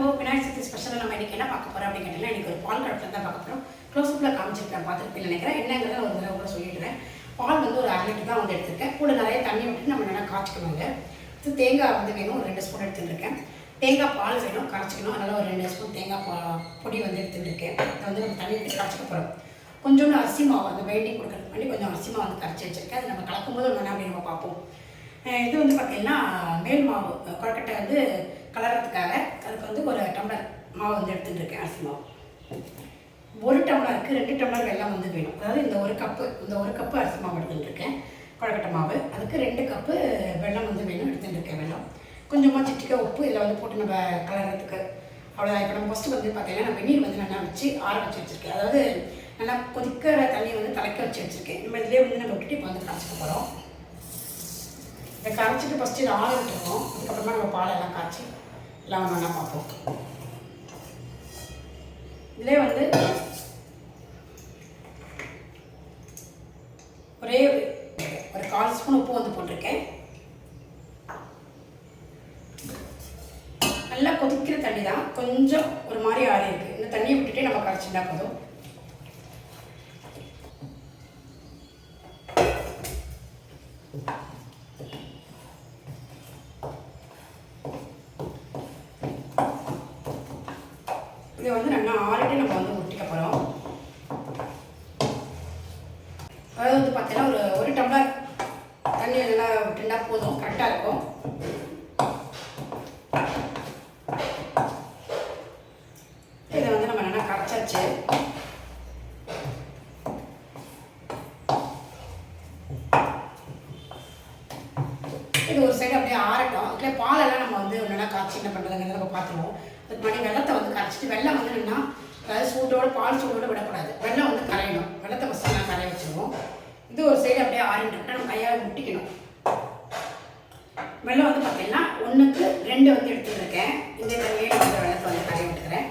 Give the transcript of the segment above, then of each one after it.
Channel நம்ம இன்றைக்கி என்ன பார்க்க போகிறோம் அப்படின்னு கேட்டால் இன்றைக்கி ஒரு பால் கடத்தில் தான் பார்க்க போகிறோம் க்ளோஸ்அப்பில் காமிச்சிருக்கேன் பார்த்துருப்பேன் நினைக்கிறேன். என்னங்கிறத ஒரு தடவை கூட சொல்லிடுறேன். பால் வந்து ஒரு அரை லிட்டர் தான் வந்து எடுத்திருக்கேன். கூட நிறைய தண்ணி விட்டு நம்ம நல்லா காய்ச்சிக்கணுங்க. இது தேங்காய் வந்து வேணும் ஒரு ரெண்டு ஸ்பூன் எடுத்துருக்கேன் தேங்காய் பால் வேணும் கரைச்சிக்கணும் அதனால் ஒரு ரெண்டு ஸ்பூன் தேங்காய் பா பொடி வந்து எடுத்துட்டுருக்கேன். அதை வந்து நம்ம தண்ணி விட்டு காய்ச்சிக்க போகிறோம் கொஞ்சோண்டு அரிசி மாவு அந்த வெயிட்டிங் கொடுக்கறதுக்கு வேண்டி கொஞ்சம் அரிசி மாவு வந்து கரைச்சி வச்சிருக்கேன். அது நம்ம கலக்கும்போது ஒன்று அப்படி நம்ம பார்ப்போம். இது வந்து பார்த்திங்கன்னா மேல் மாவு கொழக்கட்டை வந்து கலர்றதுக்காக அதுக்கு வந்து ஒரு டம்ளர் மாவு வந்து எடுத்துகிட்டு இருக்கேன் அரிசி மாவு. ஒரு டம்ளருக்கு ரெண்டு டம்ளர் வெள்ளம் வந்து வேணும். அதாவது இந்த ஒரு கப்பு இந்த ஒரு கப்பு அரிசி மாவு எடுத்துகிட்டு இருக்கேன் கொழக்கட்டை மாவு. அதுக்கு ரெண்டு கப்பு வெல்லம் வந்து வேணும் எடுத்துகிட்டு இருக்கேன் வெள்ளம் கொஞ்சமாக சிட்டிக்காய் உப்பு இதில் வந்து போட்டு நம்ம கலர்றதுக்கு. அவ்வளோதான் இப்போ நம்ம ஃபஸ்ட்டு வந்து பார்த்தீங்கன்னா நான் வெந்நீர் வந்து நல்லா வச்சு ஆற வச்சு வச்சுருக்கேன். அதாவது நல்லா கொதிக்கிற தண்ணியை வந்து தலைக்க வச்சு வச்சுருக்கேன். நம்ம இதிலே வந்து நம்ம விட்டுட்டு இப்போ வந்து காய்ச்சிக்க போகிறோம் இதை கரைச்சிட்டு ஃபஸ்ட்டு இதை ஆற விட்டுருவோம் அதுக்கப்புறமா நம்ம பாலெல்லாம் காய்ச்சி எல்லாம் ஒன்றா பார்ப்போம். இதிலே வந்து ஒரே ஒரு கால் ஸ்பூன் உப்பு வந்து போட்டிருக்கேன். நல்லா கொதிக்கிற தண்ணி தான் கொஞ்சம் ஒரு மாதிரி ஆறி இருக்கு. இந்த தண்ணியை விட்டுட்டே நம்ம கரைச்சிட்டா போதும். இதை வந்து நல்லா ஆறிட்டு நம்ம வந்து ஊற்றிக்க போகிறோம் அதாவது வந்து பார்த்தீங்கன்னா ஒரு ஒரு டம்ளர் தண்ணி நல்லா விட்டுண்டா போதும் கரெக்டாக இருக்கும். இதை வந்து நம்ம நல்லா கரைச்சாச்சு. இது ஒரு சைடு அப்படியே ஆறட்டும். அதுக்குள்ளே பாலெல்லாம் நம்ம வந்து நல்லா காய்ச்சி என்ன பண்ணுறதுங்கிறத நம்ம பார்த்துருவோம். அதுக்கு முன்னாடி வெள்ளத்தை வந்து கரைச்சிட்டு வெள்ளம் வந்து என்னன்னா அதாவது சூட்டோட பால் சூடோட விடக்கூடாது. வெள்ளம் வந்து கரையணும். வெள்ளத்தை ஃபஸ்ட்டு நான் கரைய வச்சுருவோம். இது ஒரு சைடு அப்படியே ஆறிட்டு நம்ம கையால் முட்டிக்கணும். வெள்ளம் வந்து பார்த்தீங்கன்னா ஒன்றுக்கு ரெண்டு வந்து எடுத்துட்டு இருக்கேன் இந்த தண்ணியை வந்து வெள்ளத்தை வந்து கரைய விட்டுக்கிறேன்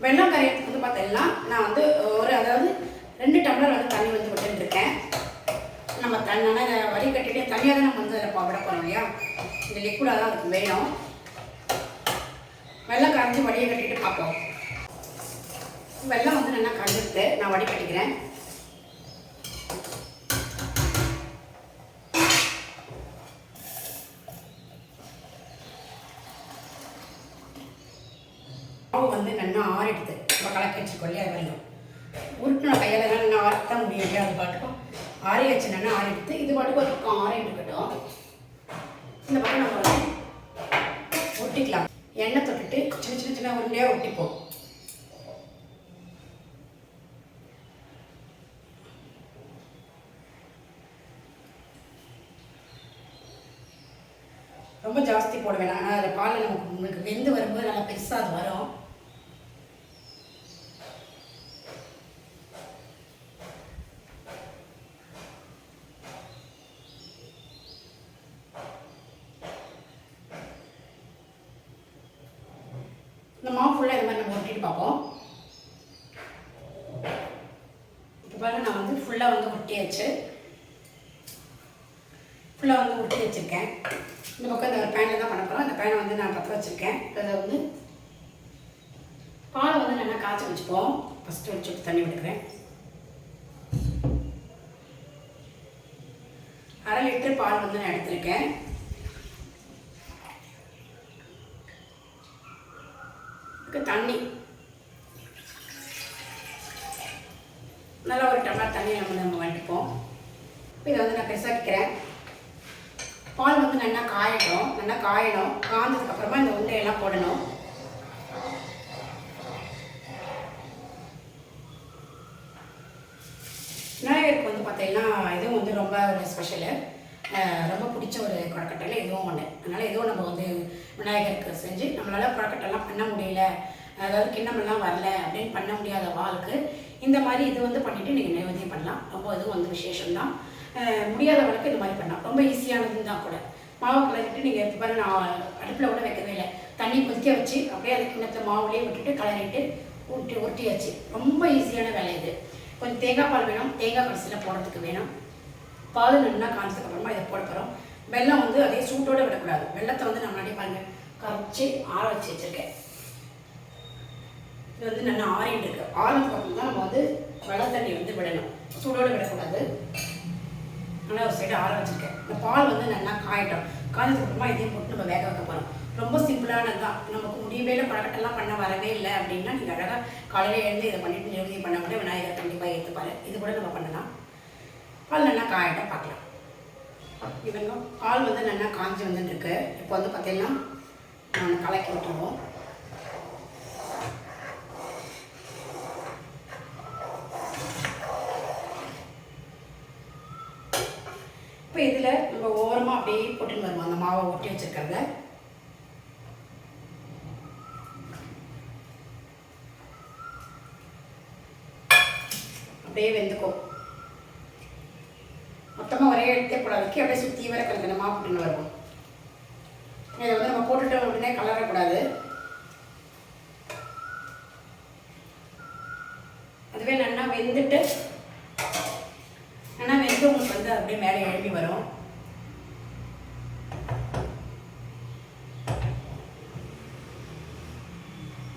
வெள்ளம் கரையிறதுக்கு வந்து பார்த்தீங்கன்னா நான் வந்து ஒரு அதாவது ரெண்டு டம்ளர் வந்து தண்ணி வந்து விட்டுருக்கேன் நம்ம தண்ணி வடிகட்டிட்டு தனியாக தான் நம்ம வந்து அதில் விட போகிறோம் இல்லையா? இந்த லிக்விடாக தான் அதுக்கு வேணும். வெள்ளம் கரைஞ்சி வடியை கட்டிட்டு பார்ப்போம். வெள்ளம் வந்து நல்லா கரைஞ்சிருக்கு. நான் வடிகட்டிக்கிறேன் மாவு வந்து நல்லா ஆறிடுது. நம்ம கலக்கி வச்சுக்கோ இல்லையா வெள்ளம். உருட்டின கையால் நல்லா ஆறத்தான் முடியும் அது பாட்டுக்கு? ஆறி வச்சு நல்லா ஆறிடுது இது பாட்டுக்கு ஒரு பக்கம் ஆறிட்டு இருக்கட்டும் இந்த பக்கம் நம்ம ஒட்டிக்கலாம். எண்ணெய் தொட்டுட்டு சின்ன சின்ன சின்ன உருண்டையாக ஒட்டிப்போம். ரொம்ப ஜாஸ்தி போட வேணாம். ஆனால் அதில் பால் நமக்கு உங்களுக்கு வெந்து வரும்போது நல்லா பெருசாக அது வரும் இந்த மாவு ஃபுல்லாக இது மாதிரி நம்ம ஒட்டிட்டு பார்ப்போம் இப்போ பாருங்க நான் வந்து ஃபுல்லாக வந்து ஒட்டியாச்சு. ஃபுல்லாக வந்து ஒட்டி வச்சுருக்கேன். இந்த பக்கம் இந்த ஒரு பேனில் தான் பண்ண போகிறோம் அந்த பேனை வந்து நான் பற்ற வச்சுருக்கேன். அதை வந்து பாலை வந்து நல்லா காய்ச்சி வச்சுப்போம். ஃபஸ்ட்டு வச்சு தண்ணி விட்டுக்கிறேன். அரை லிட்டர் பால் வந்து நான் எடுத்திருக்கேன். தண்ணி நல்லா ஒரு டம்ளர் தண்ணி நம்ம நம்ம வந்துப்போம் இப்போ இதை வந்து நான் பெருசாக வைக்கிறேன். பால் வந்து நல்லா காயணும் நல்லா காயணும். காய்ஞ்சதுக்கப்புறமா இந்த உருண்டையெல்லாம் போடணும். விநாயகருக்கு வந்து பார்த்தீங்கன்னா இதுவும் வந்து ரொம்ப ஒரு ஸ்பெஷலு ரொம்ப பிடிச்ச ஒரு கொழக்கட்டையில் இதுவும் ஒன்று அதனால் இதுவும் நம்ம வந்து விநாயகருக்கு செஞ்சு நம்மளால் கொழக்கட்டைலாம் பண்ண முடியல. அதாவது கிண்ணமெல்லாம் வரல அப்படின்னு பண்ண முடியாத வாழ்க்கு இந்த மாதிரி இது வந்து பண்ணிவிட்டு நீங்கள் நைவேத்தியம் பண்ணலாம். ரொம்ப அதுவும் வந்து விசேஷம்தான். அஹ் முடியாதவங்களுக்கு இந்த மாதிரி பண்ணலாம். ரொம்ப ஈஸியானதுன்னு தான் கூட. மாவு கலந்துட்டு நீங்கள் இப்போ பாருங்க நான் அடுப்பில் கூட வைக்கவே இல்லை. தண்ணி கொதிக்க வச்சு அப்படியே அந்த கிண்ணத்தை மாவுலேயே விட்டுட்டு கலரிட்டு உருட்டி உருட்டியாச்சு. ரொம்ப ஈஸியான வேலை இது. கொஞ்சம் தேங்காய் பால் வேணும். தேங்காய் கடைசியில் போடுறதுக்கு வேணும். பால் நல்லா காய்ச்சதுக்கு அப்புறமா இதை போட போகிறோம் வெல்லம் வந்து அதே சூட்டோட விடக்கூடாது. வெள்ளத்தை வந்து நான் முன்னாடி பாருங்கள் கரைச்சி ஆற வச்சு வச்சுருக்கேன். இது வந்து நல்லா ஆறிட்டு இருக்கு ஆறினதுக்கு அப்புறம் தான் நம்ம வந்து வெள்ளை தண்ணி வந்து விடணும். சூடோடு விடக்கூடாது. நல்லா ஒரு சைடு ஆற வச்சிருக்கேன். இந்த பால் வந்து நல்லா காயட்டும். காய்ச்சதுக்கு அப்புறமா இதையும் போட்டு நம்ம வேக வைக்க போகிறோம் ரொம்ப சிம்பிளானது தான். நமக்கு முடியவே இல்லை பழக்கட்டெல்லாம் பண்ண வரவே இல்லை அப்படின்னா நீங்கள் அழகாக காலையில் எழுந்து இதை பண்ணிட்டு நிறுத்தி பண்ண கூட விநாயகர் கண்டிப்பாக ஏற்றுப்பாரு இது கூட நம்ம பண்ணலாம். பால் நல்லா காயட்டும் பார்க்கலாம். இவங்க பால் வந்து நல்லா காஞ்சி வந்துட்டுருக்கு இப்போ வந்து பார்த்தீங்கன்னா நான் கலக்கி விட்டுருவோம். இப்போ இதில் நம்ம ஓரமாக அப்படியே போட்டுன்னு வருவோம் அந்த மாவை ஒட்டி வச்சிருக்கிறத. அப்படியே வெந்துக்கும் மொத்தமாக ஒரே எடுத்தே கூடாதுக்கு அப்படியே சுற்றி வர கலந்து மாவு போட்டுன்னு வருவோம் இதை வந்து நம்ம போட்டுட்டோம் உடனே கலரக்கூடாது அதுவே நல்லா வெந்துட்டு வந்து அப்படியே மேலே எழுப்பி வரும்.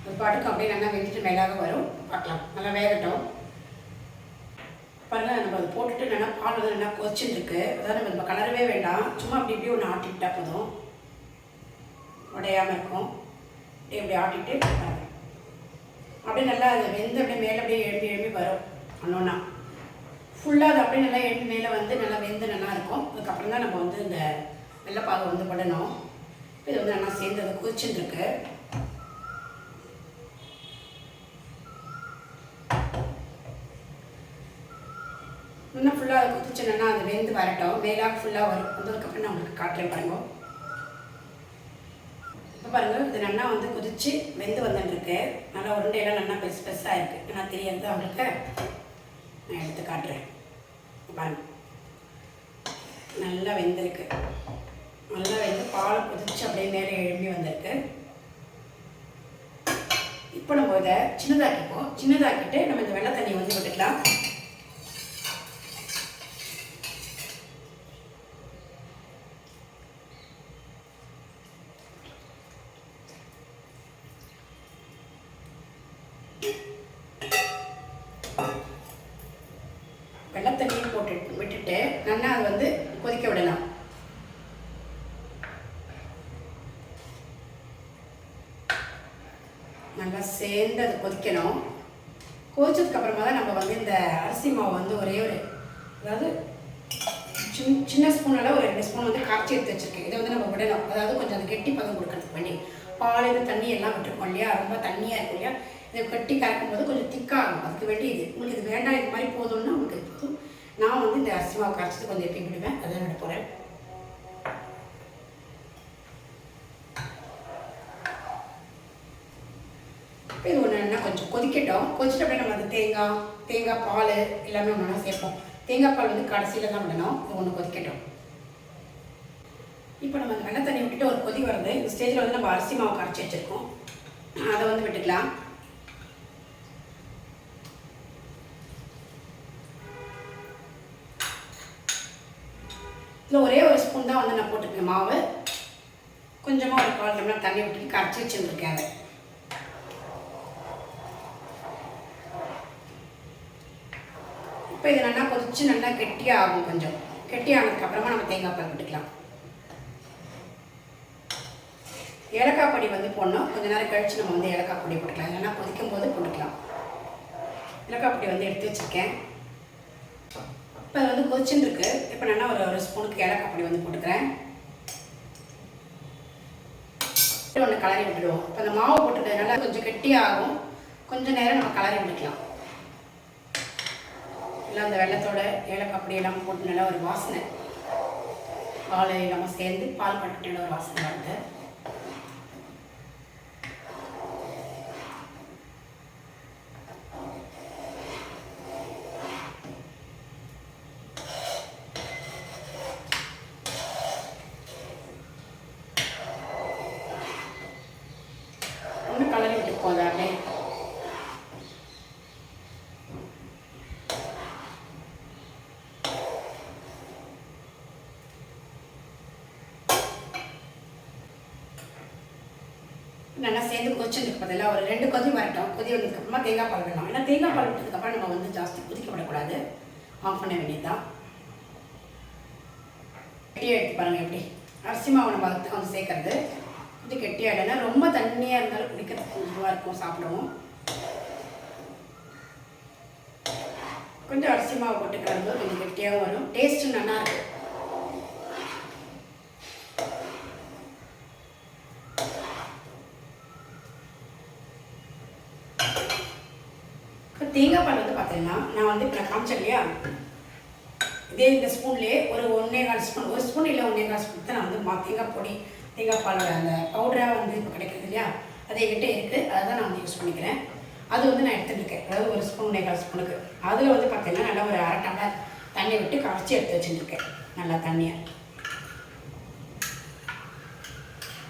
அது பாட்டுக்கு அப்படியே நல்லா வெந்துட்டு மேலாக வரும். பார்க்கலாம். நல்லா வேகட்டும். பாருங்க நம்ம அதை போட்டுட்டு நல்லா பால் வந்து நல்லா கொதிச்சுட்டு அதாவது நம்ம கலரவே வேண்டாம். சும்மா அப்படி இப்படி ஒன்று ஆட்டிக்கிட்டா போதும். உடையாமல் இருக்கும். அப்படியே இப்படி ஆட்டிட்டு அப்படியே நல்லா அது வெந்து அப்படியே மேலே அப்படியே எழுப்பி எழுப்பி வரும். ஒன்றா ஃபுல்லாக அது அப்படியே நல்லா எண்ணெய் மேலே வந்து நல்லா வெந்து நல்லா இருக்கும். அதுக்கப்புறம் தான் நம்ம வந்து இந்த வெள்ளைப்பாகு வந்து போடணும். இது வந்து நல்லா சேர்ந்து அது குதிச்சுட்டுருக்கு. இன்னும் ஃபுல்லாக அது கொதிச்சுன்னா அது வெந்து வரட்டும். மேலாக ஃபுல்லாக வரும். வந்ததுக்கப்புறம் நான் உங்களுக்கு காட்டுறேன் பாருங்க. இப்போ பாருங்கள் இது நல்லா வந்து குதித்து வெந்து வந்துட்டுருக்கு. நல்லா உருண்டையெல்லாம் நல்லா பெருசு பெருசாக இருக்குது நல்லா தெரியாது அவங்களுக்கு நான் எடுத்து காட்டுறேன். பாருங்க. நல்லா வெந்திருக்கு. நல்லா வெந்து பால் கொதிச்சு அப்படியே மேலே எழும்பி வந்திருக்கு. இப்போ நம்ம இதை சின்னதாக்கிப்போம். சின்னதாக்கிட்டு நம்ம இந்த வெள்ளை தண்ணியை வந்து விட்டுக்கலாம் வெள்ளை தண்ணியும் போட்டு அப்படின்னா அது வந்து கொதிக்க விடலாம். நல்லா சேர்ந்து அது கொதிக்கணும். கொதிச்சதுக்கு அப்புறமா தான் நம்ம வந்து இந்த அரிசி மாவு வந்து ஒரே ஒரு அதாவது சின்ன சின்ன ஸ்பூனால் ஒரு ரெண்டு ஸ்பூன் வந்து காய்ச்சி எடுத்து வச்சிருக்கேன். இதை வந்து நம்ம விடணும். அதாவது கொஞ்சம் அந்த கெட்டி பதம் கொடுக்கறதுக்கு பண்ணி. பால் தண்ணி எல்லாம் விட்டுருக்கோம் இல்லையா? ரொம்ப தண்ணியாக இருக்கும் இல்லையா? இதை கட்டி கறக்கும் போது கொஞ்சம் திக்காகும் அதுக்கு வேண்டி இது உங்களுக்கு இது வேண்டாம் இது மாதிரி போதும்னா உங்களுக்கு போதும். நான் வந்து இந்த அரிசி மாவு கரைச்சிட்டு கொஞ்சம் எப்படி விடுவேன் அதான் விட போகிறேன் இப்போ இது ஒன்று என்ன கொஞ்சம் கொதிக்கட்டும். கொதிச்சிட்டு அப்படியே நம்ம அந்த தேங்காய் தேங்காய் பால் எல்லாமே ஒன்றா சேர்ப்போம். தேங்காய் பால் வந்து கடைசியில் தான் விடணும். இது ஒன்று கொதிக்கட்டும். இப்போ நம்ம அந்த வெள்ளை தண்ணி விட்டுட்டு ஒரு கொதி வருது. இந்த ஸ்டேஜில் வந்து நம்ம அரிசி மாவு கரைச்சி வச்சுருக்கோம். அதை வந்து விட்டுக்கலாம். இன்னும் ஒரே ஒரு ஸ்பூன் தான் வந்து நான் போட்டுருக்கேன். மாவு. கொஞ்சமாக ஒரு கால் டம்ளர் தண்ணி விட்டு கரைச்சி வச்சுருந்துருக்கேன் அதை. இப்போ இது நல்லா கொதிச்சு நல்லா கெட்டியாக ஆகும் கொஞ்சம். கெட்டி ஆனதுக்கப்புறமா நம்ம தேங்காய் பால் விட்டுக்கலாம். ஏலக்காய் பொடி வந்து போடணும். கொஞ்ச நேரம் கழித்து நம்ம வந்து ஏலக்காய் பொடி போட்டுக்கலாம். இல்லைன்னா கொதிக்கும் போது போட்டுக்கலாம். ஏலக்காய் பொடி வந்து எடுத்து வச்சுருக்கேன். இப்போ அது வந்து கொச்சின் இருக்கு. இப்போ நான் ஒரு ஒரு ஸ்பூனுக்கு ஏலக்காய் பொடி வந்து போட்டுக்கிறேன். ஒன்று கலரி விட்டுடுவோம். இப்போ அந்த மாவு போட்டுட்டதுனால கொஞ்சம் கெட்டியாகும் கொஞ்சம் நேரம் நம்ம கலரி விட்டுக்கலாம். எல்லாம் அந்த வெள்ளத்தோட ஏலக்காய் பொடி எல்லாம் போட்டு நல்லா ஒரு வாசனை. பால் எல்லாமே சேர்ந்து பால் பட்டு ஒரு வாசனை வருது ஒன்று கலரி விட்டு போதா அப்படியே நல்லா சேர்ந்து கொச்சதுக்கு பதிலாக ஒரு ரெண்டு கொதி வரட்டும். கொதி வந்ததுக்கப்புறமா தேங்காய் பால் வேணும் ஏன்னா தேங்காய் பால் விட்டதுக்கப்புறம் நம்ம வந்து ஜாஸ்தி கொதிக்க விடக்கூடாது ஆஃப் பண்ண வேண்டியதுதான். கெட்டியாக எடுத்து பாருங்கள் எப்படி. அரிசி மாவு நம்ம அதுக்கு வந்து சேர்க்கறது. இது கெட்டியாகிடுனா ரொம்ப தண்ணியாக இருந்தாலும் குடிக்கிறதுக்கு இதுவாக இருக்கும் சாப்பிடவும். கொஞ்சம் அரிசி மாவு போட்டு கொஞ்சம் கெட்டியாகவும் வரும். டேஸ்ட்டும் நல்லாயிருக்கும் தேங்காய் பால் வந்து பார்த்தீங்கன்னா நான் வந்து இப்போ நான் காமிச்சேன் இல்லையா இதே இந்த ஸ்பூன்லேயே ஒரு ஒன்றே கால் ஸ்பூன் ஒரு ஸ்பூன் இல்லை ஒன்றே கால் ஸ்பூன் தான் நான் வந்து தேங்காய் பொடி தேங்காய் பாலோட அந்த பவுடராக வந்து இப்போ கிடைக்கிறது இல்லையா? அது என்கிட்ட இருக்குது அதை தான் நான் வந்து யூஸ் பண்ணிக்கிறேன். அது வந்து நான் எடுத்துருக்கேன் அதாவது ஒரு ஸ்பூன் ஒன்றே கால் ஸ்பூனுக்கு. அதில் வந்து பார்த்தீங்கன்னா நல்லா ஒரு அரை டம்ளர் தண்ணி விட்டு கரைச்சி எடுத்து வச்சுருக்கேன் நல்லா தண்ணியை.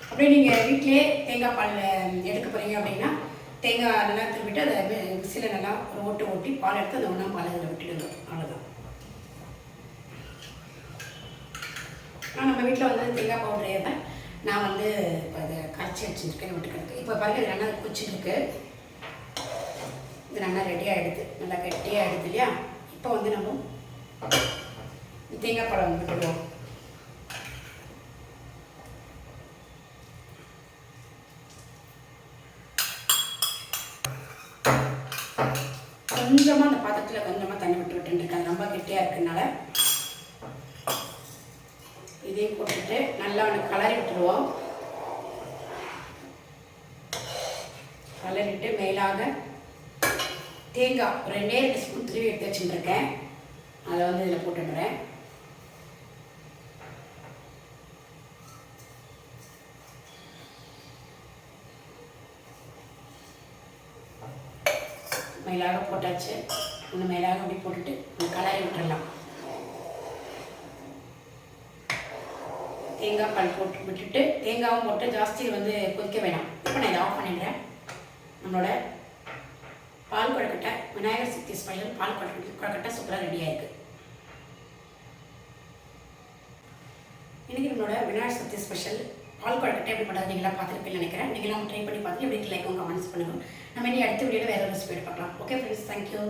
அப்படியே நீங்கள் வீட்டிலேயே தேங்காய் பால் எடுக்க போகிறீங்க அப்படின்னா தேங்காய் நல்லா திருப்பிட்டு அதை மிக்சியில் நல்லா ஒரு ஓட்டு ஓட்டி பால் எடுத்து அந்த ஒன்றா பால் அதில் விட்டுடுங்க. அவ்வளோதான் நான் நம்ம வீட்டில் வந்து தேங்காய் பவுடரே தான் நான் வந்து இப்போ அதை கரைச்சி வச்சுருக்கேன் விட்டுக்கிருக்கு இப்போ பாருங்கள் இது நல்லா குச்சிருக்கு இது நல்லா ரெடி ஆகிடுது நல்லா கெட்டியாக ஆகிடுது இல்லையா? இப்போ வந்து நம்ம தேங்காய் பழம் வந்து விட்டுடுவோம் கொஞ்சமாக அந்த பாத்திரத்தில் கொஞ்சமாக தண்ணி விட்டு விட்டுருக்கேன் ரொம்ப கெட்டியாக இருக்கனால இதையும் போட்டுட்டு நல்லா அவனுக்கு கலரி விட்டுருவோம். கலரிட்டு மேலாக தேங்காய் ரெண்டே ரெண்டு ஸ்பூன் திருவி எடுத்து வச்சுருக்கேன் அதை வந்து இதில் போட்டுடுறேன். மேலாக போட்டாச்சு. இந்த மேலாக அப்படி போட்டுட்டு கலாய் விட்டுடலாம் தேங்காய் பால் போட்டு விட்டுட்டு தேங்காயும் போட்டு ஜாஸ்தி வந்து கொதிக்க வேணாம். இப்போ நான் இதை ஆஃப் பண்ணிடுறேன். நம்மளோட பால் கொழக்கட்டை விநாயகர் சக்தி ஸ்பெஷல் பால் கொழக்கட்டை கொழக்கட்டை சூப்பராக ரெடி ஆயிருக்கு. இன்றைக்கி நம்மளோட விநாயகர் சக்தி ஸ்பெஷல் ஆல் கொழுக்கட்டை எப்படி பண்ணுறது நீங்களாம் பார்த்துருப்பீங்கன்னு நினைக்கிறேன். நீங்களாம் ட்ரை பண்ணி பார்த்து எப்படி லைக்கும் கமெண்ட்ஸ் பண்ணுங்கள் நம்ம இனி அடுத்த வீடியோவில் வேறு ஒரு ரெசிபி பார்க்கலாம். Okay friends thank you